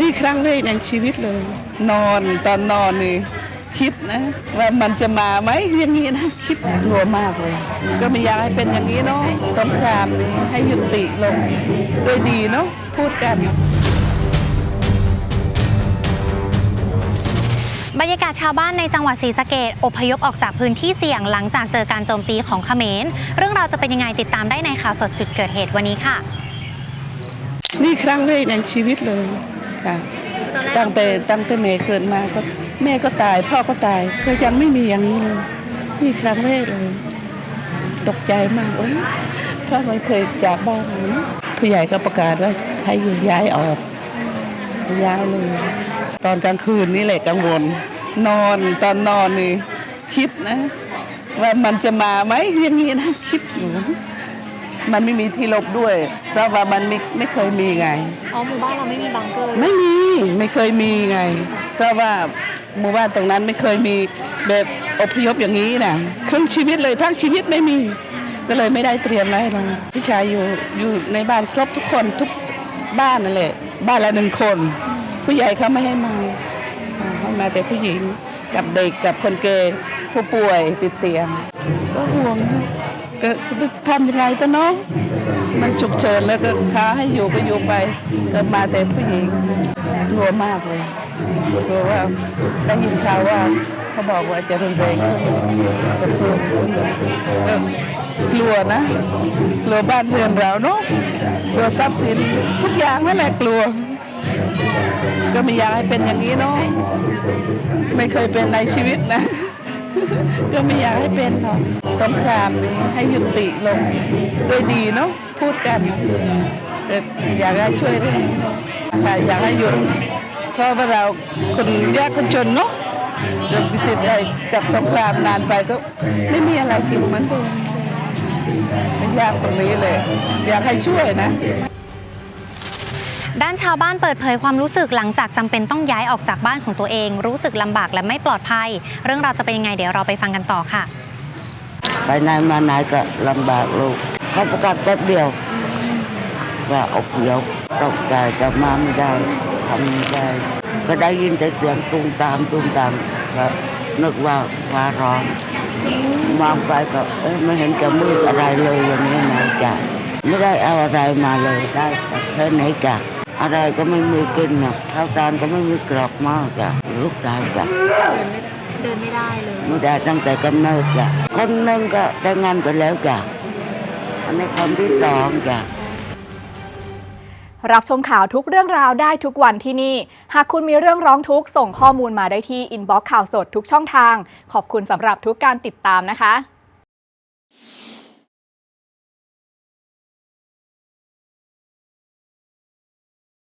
นี่ครั้งแรกในชีวิตเลย นอนตอนนอนนี่คิดนะว่ามันจะมาไหมอย่างนี้นะคิดกลัวมากเลย ก็ไม่อยากให้เป็นอย่างนี้เนาะสงครามนี้ให้ยุติลงด้วยดีเนาะพูดกันบรรยากาศชาวบ้านในจังหวัดศรีสะเกดอพยพออกจากพื้นที่เสี่ยงหลังจากเจอการโจมตีของเขมร เรื่องราวจะเป็นยังไงติดตามได้ในข่าวสดจุดเกิดเหตุวันนี้ค่ะ นี่ครั้งแรกในชีวิตเลย ค่ะตั้งแต่ตั้งแต่แม่เกิดมาก็แม่ก็ตายพ่อก็ตายก็ยังไม่มีอย่างนี้เลยนี่ครั้งแรกเลย ตกใจมากเลยเพราะไม่เคยจากบ้านเลยนะผู้ใหญ่ก็ประกาศว่าใครอยู่ย้ายออกย้ายเลย ตอนกลางคืนนี่แหละกังวล นอนตอนนอนนี่คิดนะ ว่ามันจะมาไหมอย่างนี้นะคิดอยู่ มันไม่มีที่หลบด้วย เพราะว่ามันไม่ไม่เคยมีไง อ๋อหมู่บ้านเราไม่มีบังเกอร์ไม่มีไม่เคยมีไง เพราะว่าหมู่บ้านตรงนั้นไม่เคยมีแบบอพยพอย่างนี้นะครึ่งชีวิตเลยทั้งชีวิตไม่มี ก็เลยไม่ได้เตรียมอะไรเลยผู้ชายอยู่อยู่ในบ้านครบทุกคนทุกบ้านนั่นแหละบ้านละหนึ่งคน ผู้ใหญ่เขาไม่ให้มาอ่าให้มาแต่ผู้หญิงกับเด็กกับคนแก่ผู้ป่วยติดเตียงก็ห่วง ก็ทำยังไงก็เนาะมันฉุกเฉินแล้วก็ค้าให้อยู่ก็อยู่ไป ก็มาแต่ผู้หญิงกลัวมากเลยกลัวว่าได้ยินข่าวว่าเขาบอกว่าจะรุนแรงจะเพิ่มขึ้นเลยก็กลัวนะกลัวบ้านเรือนเราเนาะกลัวทรัพย์สินทุกอย่างนั่นแหละกลัว ก็ไม่อยากให้เป็นอย่างนี้เนาะไม่เคยเป็นในชีวิตนะ ก็ไม่อยากให้เป็นหรอกสงครามนี้ให้ยุติลงด้วยดีเนาะพูดกันแต่อยากให้ช่วยเรื่องนี้ค่ะอยากให้หยุดเพราะว่าเราคนยากคนจนเนาะเดี๋ยวไปติดไอ้กับสงครามนานไปก็ไม่มีอะไรกินเหมันเดิมไมันยากตรงนี้เลย อยากให้ช่วยนะ ด้านชาวบ้านเปิดเผยความรู้สึกหลังจากจำเป็นต้องย้ายออกจากบ้านของตัวเอง รู้สึกลำบากและไม่ปลอดภัย เรื่องราวจะเป็นยังไงเดี๋ยวเราไปฟังกันต่อค่ะ ไปไหนมาไหนก็ลำบากลูกเขาประกาศแป๊บเดียวว่าอพยพตกใจจะมาไม่ได้ทำไม่ได้ก็ได้ยินแต่เสียงตุ้มตามตุ้มตามก็นึกว่าฟ้าร้องมองไปก็เอ้ยไม่เห็นจะมืดอะไรเลยอย่างนี้นะจ้ะไม่ได้เอาอะไรมาเลยได้แต่แค่ไหนจ้ะ อะไรก็ไม่มีกินนะข้าวสารก็ไม่มีกรอกหม้อจ้ะลูกสาวจ้ะเดินไม่ได้เลยไม่ได้ตั้งแต่กำเนิดจ้ะคนหนึ่งก็แต่งงานไปแล้วจ้ะอันนี้คนที่สองจ้ะรับชมข่าวทุกเรื่องราวได้ทุกวันที่นี่ หากคุณมีเรื่องร้องทุกข์ส่งข้อมูลมาได้ที่อินบ็อกซ์ข่าวสดทุกช่องทาง ขอบคุณสำหรับทุกการติดตามนะคะ